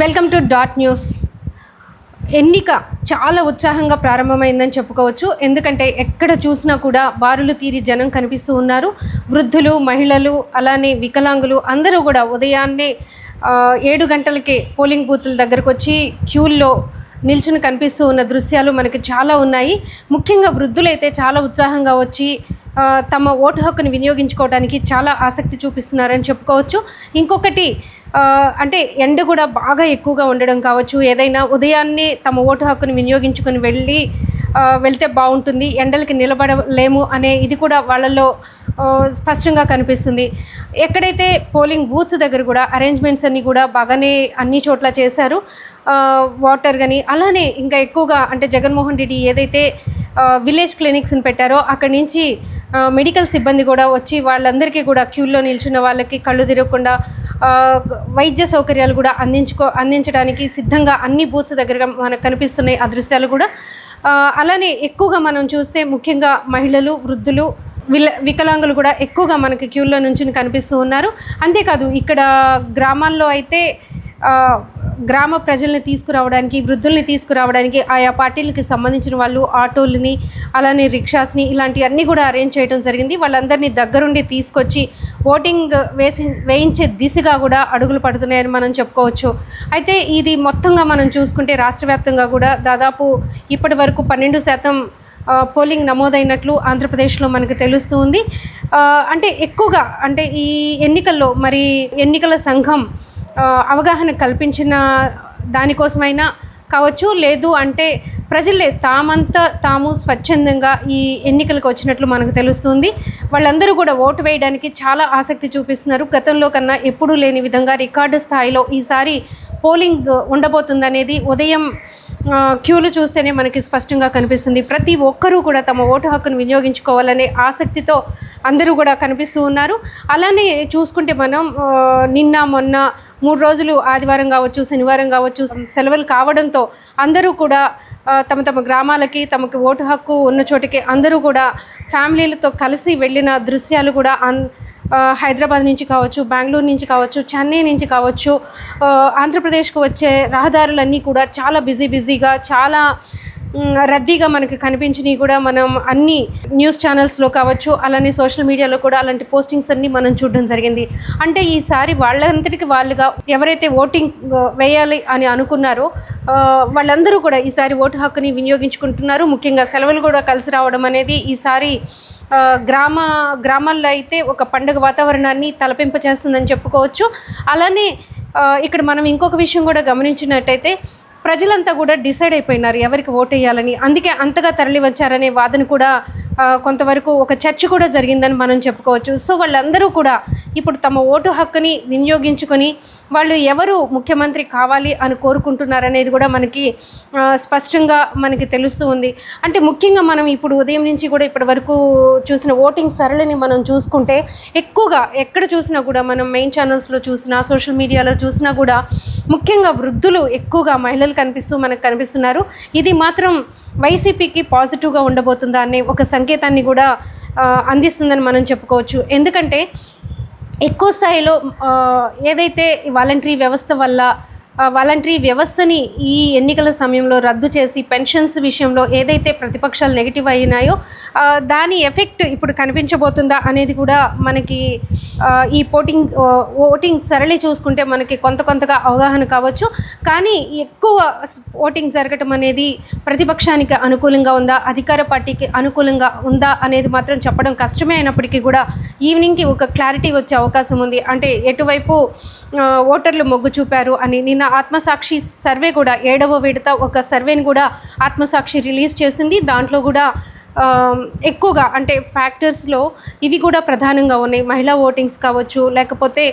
Welcome to dot news. ఎన్నిక చాలా ఉత్సాహంగా ప్రారంభమైందని చెప్పుకోవచ్చు. ఎందుకంటే ఎక్కడ చూసినా కూడా బారులు తీరి జనం కనిపిస్తూ ఉన్నారు. వృద్ధులు మహిళలు అలానే వికలాంగులు అందరూ కూడా ఉదయాన్నే ఏడు గంటలకే పోలింగ్ బూతుల దగ్గరకు వచ్చి క్యూల్లో నిల్చుని కనిపిస్తూ ఉన్న దృశ్యాలు మనకి చాలా ఉన్నాయి. ముఖ్యంగా వృద్ధులైతే చాలా ఉత్సాహంగా వచ్చి తమ ఓటు హక్కును వినియోగించుకోవడానికి చాలా ఆసక్తి చూపిస్తున్నారని చెప్పుకోవచ్చు. ఇంకొకటి అంటే ఎండ కూడా బాగా ఎక్కువగా ఉండడం కావచ్చు. ఏదైనా ఉదయాన్నే తమ ఓటు హక్కును వినియోగించుకొని వెళ్ళి వెళ్తే బాగుంటుంది. ఎండలకి నిలబడలేము అనే ఇది కూడా వాళ్ళల్లో స్పష్టంగా కనిపిస్తుంది. ఎక్కడైతే పోలింగ్ బూత్స్ దగ్గర కూడా అరేంజ్మెంట్స్ అన్నీ కూడా బాగానే అన్ని చోట్ల చేశారు వాటర్ కానీ అలానే ఇంకా ఎక్కువగా అంటే జగన్మోహన్ రెడ్డి ఏదైతే విలేజ్ క్లినిక్స్ని పెట్టారో అక్కడి నుంచి మెడికల్ సిబ్బంది కూడా వచ్చి వాళ్ళందరికీ కూడా క్యూల్లో నిల్చున్న వాళ్ళకి కళ్ళు తిరగకుండా వైద్య సౌకర్యాలు కూడా అందించుకో అందించడానికి సిద్ధంగా అన్ని బూత్స్ దగ్గరగా మనకు కనిపిస్తున్నాయి ఆ దృశ్యాలు కూడా అలానే ఎక్కువగా మనం చూస్తే ముఖ్యంగా మహిళలు వృద్ధులు విల వికలాంగులు కూడా ఎక్కువగా మనకి క్యూల్లో నుంచి కనిపిస్తూ ఉన్నారు. అంతేకాదు ఇక్కడ గ్రామాల్లో అయితే గ్రామ ప్రజల్ని తీసుకురావడానికి వృద్ధుల్ని తీసుకురావడానికి ఆయా పార్టీలకి సంబంధించిన వాళ్ళు ఆటోలని అలానే రిక్షాస్ని ఇలాంటివన్నీ కూడా అరేంజ్ చేయడం జరిగింది. వాళ్ళందరినీ దగ్గరుండి తీసుకొచ్చి ఓటింగ్ వేసి వేయించే దిశగా కూడా అడుగులు పడుతున్నాయని మనం చెప్పుకోవచ్చు. అయితే ఇది మొత్తంగా మనం చూసుకుంటే రాష్ట్ర వ్యాప్తంగా కూడా దాదాపు ఇప్పటి వరకు పన్నెండు శాతం పోలింగ్ నమోదైనట్లు ఆంధ్రప్రదేశ్లో మనకు తెలుస్తూ ఉంది. అంటే ఎక్కువగా అంటే ఈ ఎన్నికల్లో మరి ఎన్నికల సంఘం అవగాహన కల్పించిన దానికోసమైనా కావచ్చు లేదు అంటే ప్రజలే తామంతా తాము స్వచ్ఛందంగా ఈ ఎన్నికలకు వచ్చినట్లు మనకు తెలుస్తుంది. వాళ్ళందరూ కూడా ఓటు వేయడానికి చాలా ఆసక్తి చూపిస్తున్నారు. గతంలో కన్నా ఎప్పుడూ లేని విధంగా రికార్డు స్థాయిలో ఈసారి పోలింగ్ ఉండబోతుందనేది ఉదయం క్యూలు చూస్తేనే మనకి స్పష్టంగా కనిపిస్తుంది. ప్రతి ఒక్కరూ కూడా తమ ఓటు హక్కును వినియోగించుకోవాలనే ఆసక్తితో అందరూ కూడా కనిపిస్తూ ఉన్నారు. అలానే చూసుకుంటే మనం నిన్న మొన్న మూడు రోజులు ఆదివారం కావచ్చు శనివారం కావచ్చు సెలవులు కావడంతో అందరూ కూడా తమ తమ గ్రామాలకి తమకు ఓటు హక్కు ఉన్న చోటికి అందరూ కూడా ఫ్యామిలీలతో కలిసి వెళ్ళిన దృశ్యాలు కూడా అన్ హైదరాబాద్ నుంచి కావచ్చు బెంగళూరు నుంచి కావచ్చు చెన్నై నుంచి కావచ్చు ఆంధ్రప్రదేశ్కు వచ్చే రహదారులన్నీ కూడా చాలా బిజీ బిజీగా చాలా రద్దీగా మనకి కనిపించినవి కూడా మనం అన్ని న్యూస్ ఛానల్స్లో కావచ్చు అలానే సోషల్ మీడియాలో కూడా అలాంటి పోస్టింగ్స్ అన్ని మనం చూడడం జరిగింది. అంటే ఈసారి వాళ్ళంతటికి వాళ్ళుగా ఎవరైతే ఓటింగ్ వేయాలి అని అనుకున్నారో వాళ్ళందరూ కూడా ఈసారి ఓటు హక్కుని వినియోగించుకుంటున్నారు. ముఖ్యంగా సెలవులు కూడా కలిసి రావడం అనేది ఈసారి గ్రామ గ్రామాల్లో అయితే ఒక పండుగ వాతావరణాన్ని తలపింప చేస్తుందని చెప్పుకోవచ్చు. అలానే ఇక్కడ మనం ఇంకొక విషయం కూడా గమనించినట్టయితే ప్రజలంతా కూడా డిసైడ్ అయిపోయినారు ఎవరికి ఓట్ వేయాలని. అందుకే అంతగా తరలి వచ్చారనే వాదన కూడా కొంతవరకు ఒక చర్చ కూడా జరిగిందని మనం చెప్పుకోవచ్చు. సో వాళ్ళందరూ కూడా ఇప్పుడు తమ ఓటు హక్కుని వినియోగించుకొని వాళ్ళు ఎవరు ముఖ్యమంత్రి కావాలి అని కోరుకుంటున్నారనేది కూడా మనకి స్పష్టంగా మనకి తెలుస్తూ ఉంది. అంటే ముఖ్యంగా మనం ఇప్పుడు ఉదయం నుంచి కూడా ఇప్పటి వరకు చూసిన ఓటింగ్ సరళిని మనం చూసుకుంటే ఎక్కువగా ఎక్కడ చూసినా కూడా మనం మెయిన్ ఛానల్స్లో చూసినా సోషల్ మీడియాలో చూసినా కూడా ముఖ్యంగా వృద్ధులు ఎక్కువగా మహిళలు కనిపిస్తూ మనకు కనిపిస్తున్నారు. ఇది మాత్రం వైసీపీకి పాజిటివ్గా ఉండబోతుందా అనే ఒక సంకేతాన్ని కూడా అందిస్తుందని మనం చెప్పుకోవచ్చు. ఎందుకంటే ఎక్కువ స్థాయిలో ఏదైతే వాలంటరీ వ్యవస్థ వల్ల వాలంటరీ వ్యవస్థని ఈ ఎన్నికల సమయంలో రద్దు చేసి పెన్షన్స్ విషయంలో ఏదైతే ప్రతిపక్షాలు నెగిటివ్ అయినాయో దాని ఎఫెక్ట్ ఇప్పుడు కనిపించబోతుందా అనేది కూడా మనకి ఈ పోటింగ్ ఓటింగ్ సరళి చూసుకుంటే మనకి కొంత కొంతగా అవగాహన కావచ్చు. కానీ ఎక్కువ ఓటింగ్ జరగటం అనేది ప్రతిపక్షానికి అనుకూలంగా ఉందా? అధికార పార్టీకి అనుకూలంగా ఉందా? అనేది మాత్రం చెప్పడం కష్టమే అయినప్పటికీ కూడా ఈవినింగ్కి ఒక క్లారిటీ వచ్చే అవకాశం ఉంది. అంటే ఎటువైపు ఓటర్లు మొగ్గు చూపారు అని నిన్న ఆత్మసాక్షి సర్వే కూడా ఏడవ విడత ఒక సర్వేని కూడా ఆత్మసాక్షి రిలీజ్ చేసింది. దాంట్లో కూడా ఎక్కువగా అంటే ఫ్యాక్టర్స్లో ఇవి కూడా ప్రధానంగా ఉన్నాయి. మహిళా ఓటింగ్స్ కావచ్చు లేకపోతే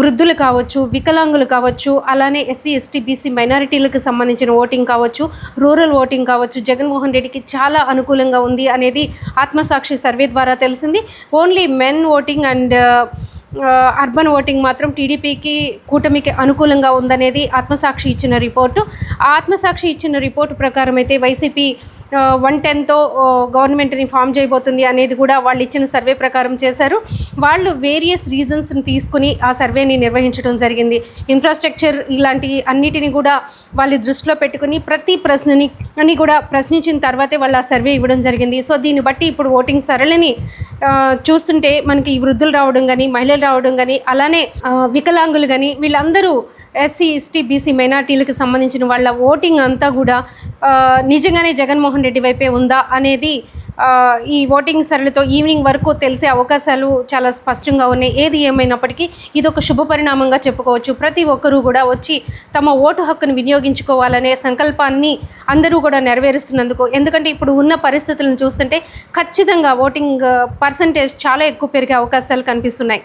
వృద్ధులు కావచ్చు వికలాంగులు కావచ్చు అలానే ఎస్సీ ఎస్టీ బీసీ మైనారిటీలకు సంబంధించిన ఓటింగ్ కావచ్చు రూరల్ ఓటింగ్ కావచ్చు జగన్మోహన్ రెడ్డికి చాలా అనుకూలంగా ఉంది అనేది ఆత్మసాక్షి సర్వే ద్వారా తెలిసింది. Only men voting and urban voting మాత్రం టీడీపీకి కూటమికి అనుకూలంగా ఉందనేది ఆత్మసాక్షి ఇచ్చిన రిపోర్టు. ఆ ఆత్మసాక్షి ఇచ్చిన రిపోర్టు ప్రకారం అయితే వైసీపీ వన్ టెన్తో గవర్నమెంట్ని ఫామ్ చేయబోతుంది అనేది కూడా వాళ్ళు ఇచ్చిన సర్వే ప్రకారం చేశారు. వాళ్ళు వేరియస్ రీజన్స్ని తీసుకుని ఆ సర్వేని నిర్వహించడం జరిగింది. ఇన్ఫ్రాస్ట్రక్చర్ ఇలాంటి అన్నిటిని కూడా వాళ్ళు దృష్టిలో పెట్టుకుని ప్రతి ప్రశ్నని అని కూడా ప్రశ్నించిన తర్వాతే వాళ్ళు ఆ సర్వే ఇవ్వడం జరిగింది. సో దీన్ని బట్టి ఇప్పుడు ఓటింగ్ సరళిని చూస్తుంటే మనకి ఈ వృద్ధులు రావడం కానీ మహిళలు రావడం కానీ అలానే వికలాంగులు కానీ వీళ్ళందరూ ఎస్సీ ఎస్టీ బీసీ మైనార్టీలకు సంబంధించిన వాళ్ళ ఓటింగ్ అంతా కూడా నిజంగానే జగన్మోహన్ రెడ్డి వైపే ఉందా అనేది ఈ ఓటింగ్ సరళితో ఈవినింగ్ వరకు తెలిసే అవకాశాలు చాలా స్పష్టంగా ఉన్నాయి. ఏది ఏమైనప్పటికీ ఇది ఒక శుభ పరిణామంగా చెప్పుకోవచ్చు. ప్రతి ఒక్కరూ కూడా వచ్చి తమ ఓటు హక్కును వినియోగించుకోవాలనే సంకల్పాన్ని అందరూ కూడా నెరవేరుస్తున్నందుకు ఎందుకంటే ఇప్పుడు ఉన్న పరిస్థితులను చూస్తుంటే ఖచ్చితంగా ఓటింగ్ పర్సంటేజ్ చాలా ఎక్కువ పెరిగే అవకాశాలు కనిపిస్తున్నాయి.